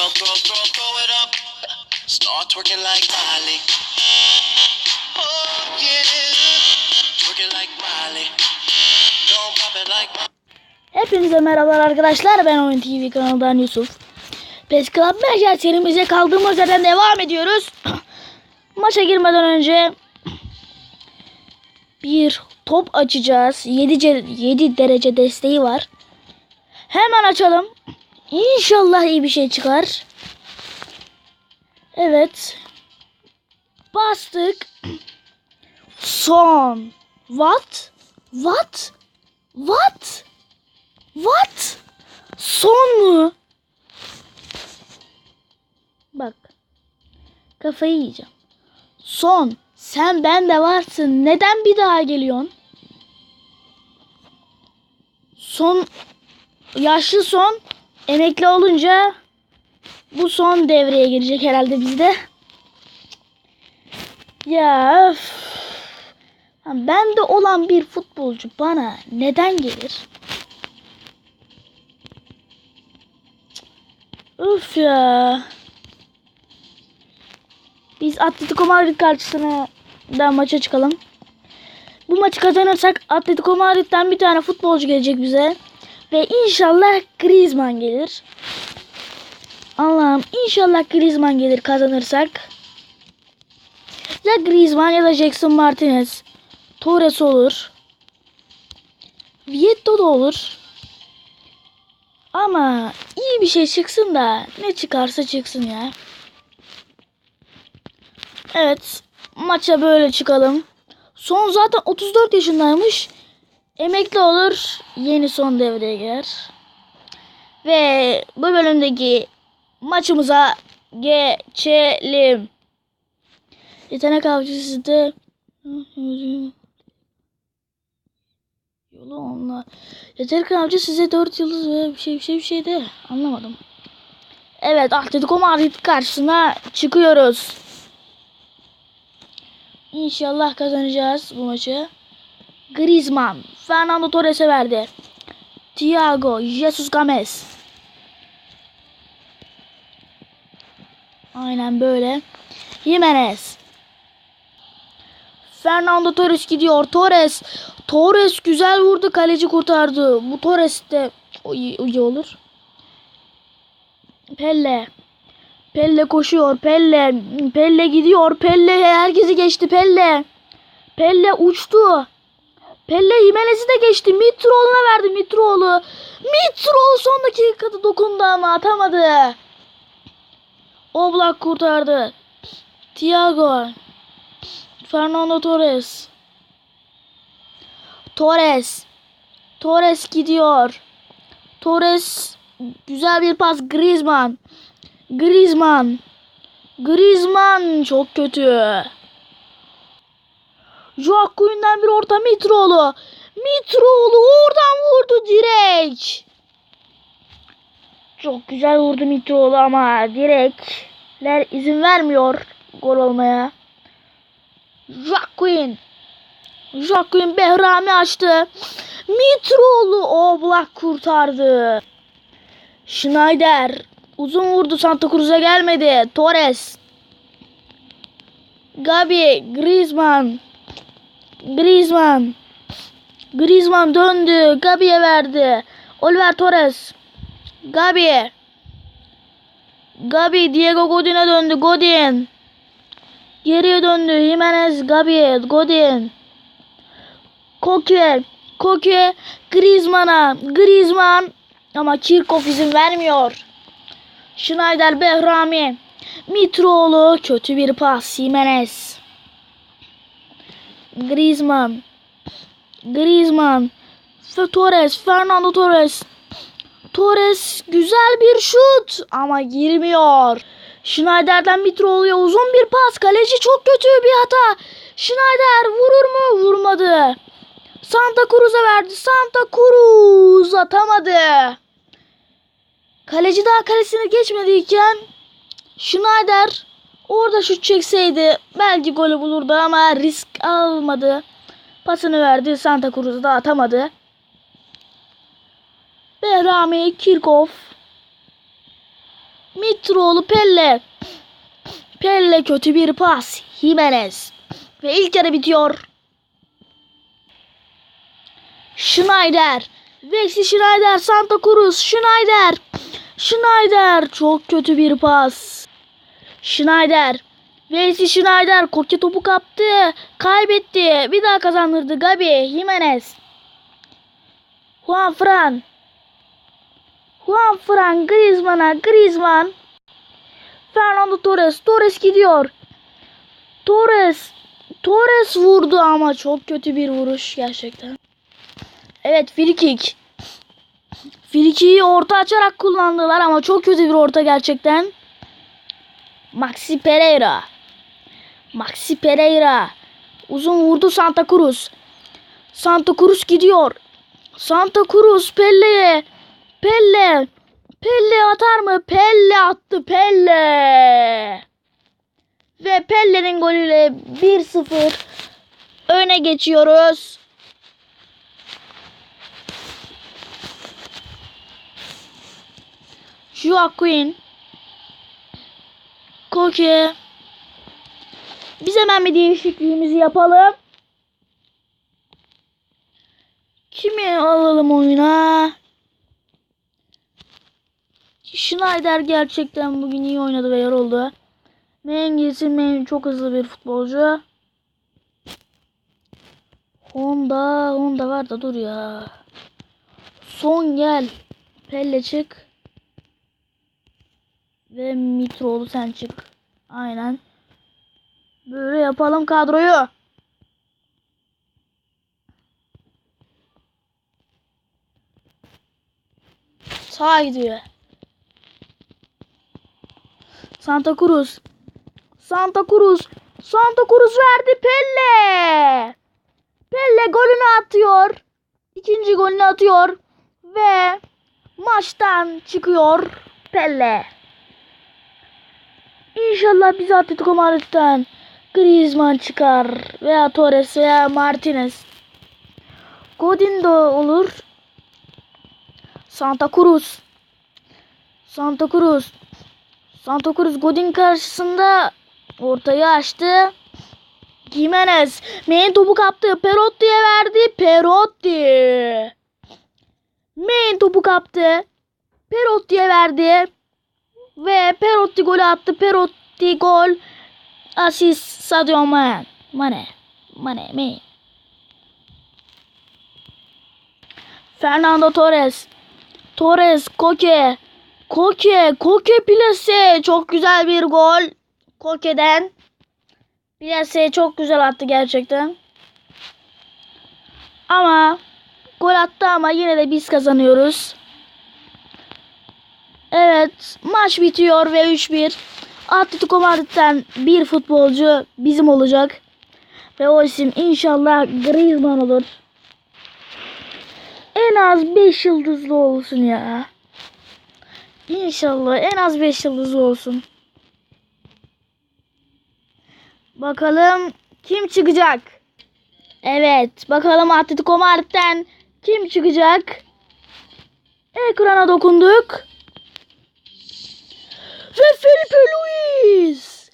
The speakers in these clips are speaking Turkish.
throw, throw, throw, throw it up. Start twerking like Miley. Oh yeah, twerking like Miley. Don't pop it like. Hepinize merhabalar arkadaşlar. Ben Oyun TV kanalından Yusuf. PES Club Manager serimize kaldığımız yerden devam ediyoruz. Maça girmeden önce bir top açacağız. 7, 7 derece desteği var. Hemen açalım. İnşallah iyi bir şey çıkar. Evet. Bastık. Son. What? What? What? What? Son mu? Bak. Kafayı yiyeceğim. Son. Sen bende varsın. Neden bir daha geliyorsun? Son. Yaşlı son. Emekli olunca bu son devreye girecek herhalde bizde. Ya öf. Bende olan bir futbolcu bana neden gelir? Öf ya. Biz Atletico Madrid karşısına da maça çıkalım. Bu maçı kazanırsak Atletico Madrid'den bir tane futbolcu gelecek bize. Ve inşallah Griezmann gelir. Allah'ım inşallah Griezmann gelir kazanırsak. Ya Griezmann ya da Jackson Martinez. Torres olur. Vietto da olur. Ama iyi bir şey çıksın da ne çıkarsa çıksın ya. Evet. Maça böyle çıkalım. Son zaten 34 yaşındaymış. Emekli olur. Yeni son devreye girer. Ve bu bölümdeki maçımıza geçelim. Yetenek avcısı da Yolu onunla. Yetenek avcı size 4 yıldız ve bir şey bir şey bir şey de anlamadım. Evet Atletico Madrid karşısına çıkıyoruz. İnşallah kazanacağız bu maçı. Griezmann, Fernando Torres'e verdi. Thiago, Jesus Gomez. Aynen böyle. Jimenez. Fernando Torres gidiyor. Torres. Torres güzel vurdu. Kaleci kurtardı. Bu Torres de iyi, iyi olur. Pelle. Pelle koşuyor. Pelle. Pelle gidiyor. Pelle herkesi geçti. Pelle. Pelle uçtu. Pelle Jimenez'i de geçti. Mitroğlu'na verdi Mitroğlu. Mitroğlu son dakikada dokundu ama atamadı. Oblak kurtardı. Thiago. Fernando Torres. Torres. Torres gidiyor. Torres güzel bir pas Griezmann. Griezmann. Griezmann çok kötü. Joaquin'den bir orta Mitroğlu. Mitroğlu oradan vurdu direkt. Çok güzel vurdu Mitroğlu ama direkler izin vermiyor gol olmaya. Joaquin. Joaquin Behrami açtı. Mitroğlu Oblak kurtardı. Schneider uzun vurdu Santa Cruz'a gelmedi. Torres. Gabi Griezmann. Griezmann. Griezmann döndü. Gabi'ye verdi. Oliver Torres. Gabi. Gabi Diego Godin'e döndü. Godin. Geriye döndü. Jimenez, Gabi, Godin. Koke. Koke Griezmann'a. Griezmann ama Kirkov izin vermiyor. Schneider Behrami. Mitroğlu kötü bir pas. Jimenez. Griezmann. Griezmann. Torres. Fernando Torres. Torres güzel bir şut ama girmiyor. Schneider'den Mitroğlu'ya uzun bir pas. Kaleci çok kötü bir hata. Schneider vurur mu? Vurmadı. Santa Cruz'a verdi. Santa Cruz atamadı. Kaleci daha kalesini geçmediyken Schneider orada şut çekseydi belki golü bulurdu ama risk almadı. Pasını verdi. Santa Cruz'a da atamadı. Behrami Kirkov Mitroğlu Pelle. Pelle kötü bir pas. Jimenez. Ve ilk yarı bitiyor. Schneider. Vexi Schneider. Santa Cruz. Schneider. Schneider. Çok kötü bir pas. Schneider. Vexi Schneider. Koke topu kaptı. Kaybetti. Bir daha kazandırdı. Gabi. Jimenez. Juan Fran. Juan Fran Griezmann'a Griezmann. Fernando Torres. Torres gidiyor. Torres. Torres vurdu ama çok kötü bir vuruş gerçekten. Evet free kick. Free kick'i orta açarak kullandılar ama çok kötü bir orta gerçekten. Maxi Pereira. Maxi Pereira. Uzun vurdu Santa Cruz. Santa Cruz gidiyor. Santa Cruz Pelle'ye. Pelle. Pelle atar mı? Pelle attı Pelle. Ve Pelle'nin golüyle 1-0 öne geçiyoruz. Joaquin. Koke. Biz hemen bir değişikliğimizi yapalım. Kimi alalım oyuna? Schneider gerçekten bugün iyi oynadı ve yoruldu. Mengiz'in men çok hızlı bir futbolcu. Honda, Honda var da dur ya. Son gel. Pelle çık. Ve Mitroğlu sen çık. Aynen. Böyle yapalım kadroyu. Sağa gidiyor. Santa Cruz. Santa Cruz. Santa Cruz verdi Pelle. Pelle golünü atıyor. İkinci golünü atıyor. Ve maçtan çıkıyor Pelle. İnşallah bizi Atletico Madrid'den Griezmann çıkar veya Torres veya Martinez. Godin de olur. Santa Cruz. Santa Cruz. Santa Cruz Godin karşısında ortayı açtı. Jimenez main topu kaptı. Perotti'ye verdi. Perotti. Main topu kaptı. Perotti'ye verdi. Ve Perotti golü attı. Perotti gol. Asist Sadio Mane. Mane. Mane. Mane. Fernando Torres. Torres. Koke. Koke. Koke plase. Çok güzel bir gol. Koke'den. Plase çok güzel attı gerçekten. Ama gol attı ama yine de biz kazanıyoruz. Evet maç bitiyor ve 3-1. Atletico Madrid'den bir futbolcu bizim olacak. Ve o isim inşallah Griezmann olur. En az 5 yıldızlı olsun ya. İnşallah en az 5 yıldızlı olsun. Bakalım kim çıkacak? Evet bakalım Atletico Madrid'den kim çıkacak? Ekrana dokunduk. Ve Felipe Luis.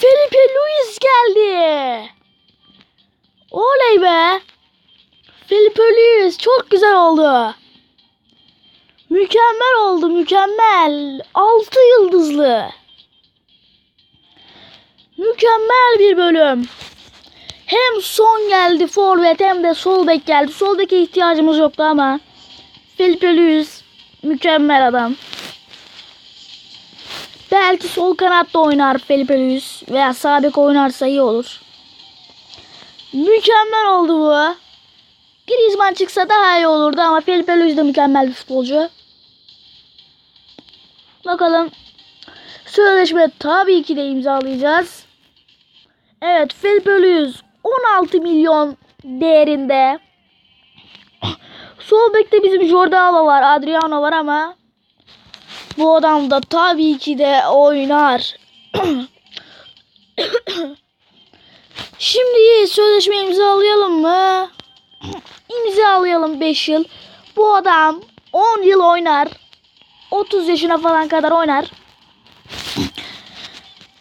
Felipe Luis geldi. Oley be. Felipe Luis çok güzel oldu. Mükemmel oldu mükemmel. 6 yıldızlı. Mükemmel bir bölüm. Hem son geldi forvet hem de sol bek geldi. Sol beke ihtiyacımız yoktu ama Felipe Luis mükemmel adam. Belki sol kanatta oynar Felipe Luis veya sağ bek oynarsa iyi olur. Mükemmel oldu bu. Griezmann çıksa daha iyi olurdu ama Felipe Luis de mükemmel bir futbolcu. Bakalım. Sözleşme tabii ki de imzalayacağız. Evet Felipe Luis 16 milyon değerinde. Sol bekte bizim Jordi Alba var, Adriano var ama bu adam da tabii ki de oynar. Şimdi sözleşme imzalayalım mı? İmzalayalım 5 yıl. Bu adam 10 yıl oynar. 30 yaşına falan kadar oynar.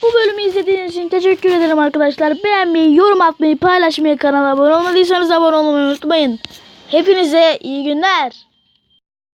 Bu bölümü izlediğiniz için teşekkür ederim arkadaşlar. Beğenmeyi, yorum atmayı, paylaşmayı, kanala abone olmadıysanız abone olmayı unutmayın. Hepinize iyi günler.